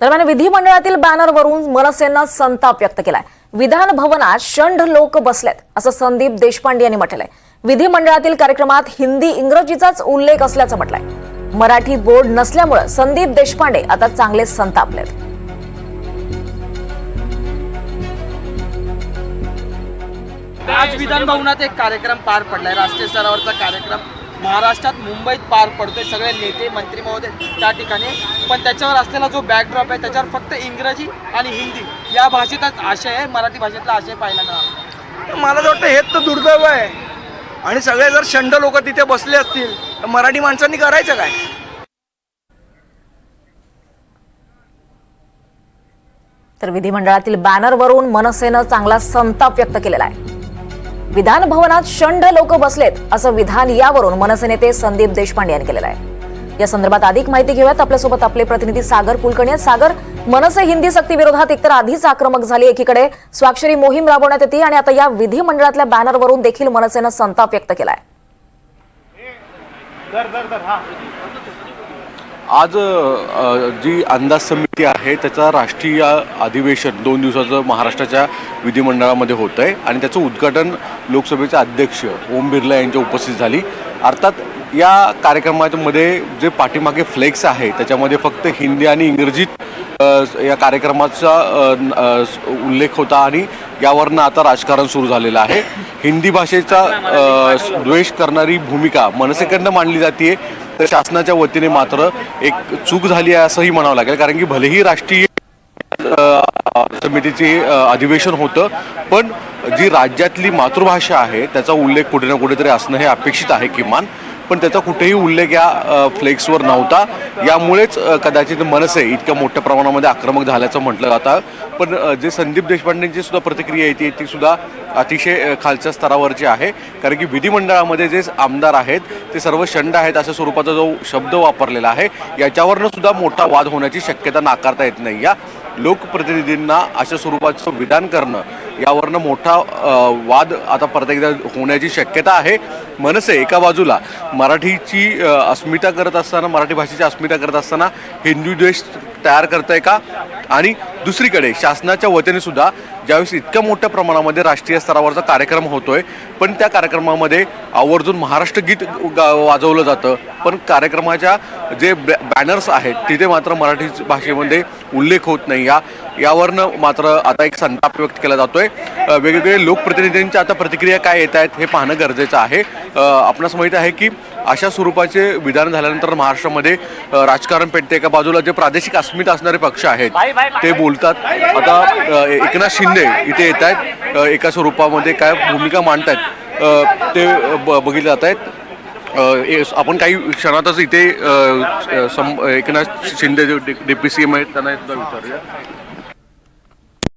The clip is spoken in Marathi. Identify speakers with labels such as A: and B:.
A: दरम्यान विधिमंडळातील बॅनरवरून मनसेनं संताप व्यक्त केलाय. विधान भवनात षंढ लोक बसलेत असं संदीप देशपांडे यांनी म्हटलंय. विधिमंडळातील कार्यक्रमात हिंदी इंग्रजीचाच उल्लेख असल्याचं म्हटलंय. मराठी बोर्ड नसल्यामुळं संदीप देशपांडे आता चांगले संतापलेत.
B: आज विधान भवनात एक कार्यक्रम पार पडलाय. राष्ट्रीय स्तरावरचा कार्यक्रम महाराष्ट्रात मुंबईत पार पडतोय. सगळे नेते मंत्री महोदय त्या ठिकाणी. पण त्याच्यावर असलेला जो बॅकड्रॉप आहे त्याच्यावर फक्त इंग्रजी आणि हिंदी या भाषेचाच आशय आहे. मराठी भाषेतला आशय पाहायला मिळाला.
C: मला तर वाटतं हेच तर दुर्दैव आहे. आणि सगळे जर शंड लोक तिथे बसले असतील तर मराठी माणसांनी करायचं काय?
A: तर विधिमंडळातील बॅनरवरून मनसेनं चांगला संताप व्यक्त केलेला आहे. विधान भवनात शंड लोक बसलेत असं विधान यावरून मनसे नेते संदीप देशपांडे यांनी केलेलं आहे. या संदर्भात अधिक माहिती घेऊयात. आपल्यासोबत आपले प्रतिनिधी सागर कुलकर्णी सागर मनसे हिंदी सक्ती विरोधात एकतर आधीच आक्रमक झाली एकीकडे. स्वाक्षरी मोहीम राबवण्यात येते आणि आता या विधिमंडळातल्या बॅनरवरून देखील मनसेनं संताप व्यक्त केलाय.
D: आज जी अंदाज समिती आहे त्याचा राष्ट्रीय अधिवेशन दोन दिवसाचं महाराष्ट्राच्या विधिमंडळामध्ये होतं आहे आणि त्याचं उद्घाटन लोकसभेचे अध्यक्ष ओम बिर्ला यांच्या उपस्थित झाली. अर्थात या कार्यक्रमामध्ये जे पाठीमागे फ्लेक्स आहे त्याच्यामध्ये फक्त हिंदी आणि इंग्रजीत या कार्यक्रमाचा उल्लेख होता आणि यावरनं आता राजकारण सुरू झालेलं आहे. हिंदी भाषेचा द्वेष करणारी भूमिका मनसेकडनं मांडली जाते तर शासनाच्या वतीने मात्र एक चूक झाली आहे असंही म्हणावं लागेल. कारण की भलेही राष्ट्रीय समितीचे अधिवेशन होतं पण जी राज्यातली मातृभाषा आहे त्याचा उल्लेख कुठे ना कुठेतरी असणं हे अपेक्षित आहे किमान. पण त्याचा कुठेही उल्लेख या फ्लेक्सवर नव्हता. यामुळेच कदाचित मनसे इतक्या मोठ्या प्रमाणामध्ये आक्रमक झाल्याचं म्हटलं जातं. पण जे संदीप देशपांडेंची सुद्धा प्रतिक्रिया येते ती सुद्धा अतिशय खालच्या स्तरावरची आहे. कारण की विधिमंडळामध्ये जे आमदार आहेत ते सर्व शंड आहेत अशा स्वरूपाचा जो शब्द वापरलेला आहे याच्यावरनं सुद्धा मोठा वाद होण्याची शक्यता नाकारता येत नाही. या लोकप्रतिनिधींना अशा स्वरूपाचं विधान करणं यावरनं मोठा वाद आता परत एकदा होण्याची शक्यता आहे. मनसे एका बाजूला मराठीची अस्मिता करत असताना मराठी भाषेची अस्मिता करत असताना हिंदू द्वेष तयार करत आहे का? आणि दुसरीकडे शासनाच्या वतीने सुद्धा ज्यावेळेस इतक्या मोठ्या प्रमाणामध्ये राष्ट्रीय स्तरावरचा कार्यक्रम होतोय पण त्या कार्यक्रमामध्ये आवर्जून महाराष्ट्र गीत गा- वाजवलं जातं. पण कार्यक्रमाच्या जे बॅ- बॅनर्स आहेत तिथे मात्र मराठी भाषेमध्ये उल्लेख होत नाही. या यावरनं मात्र आता एक संताप व्यक्त केला जातोय. वेगवेगळे लोकप्रतिनिधींच्या आता प्रतिक्रिया काय येत आहेत हे पाहणं गरजेचं आहे. आपणास माहीत आहे की अशा स्वरूपाचे विधान झाल्यानंतर महाराष्ट्रामध्ये राजकारण पेटते. एका बाजूला जे प्रादेशिक अस्मिता असणारे पक्ष आहेत ते बोलतात. आता एकनाथ शिंदे इथे येत आहेत. एका स्वरूपामध्ये काय भूमिका मांडतायत ते बघितले जात आहेत. आपण काही क्षणातच इथे एकनाथ शिंदे जे डी पी सी एम आहेत त्यांना सुद्धा विचारूया.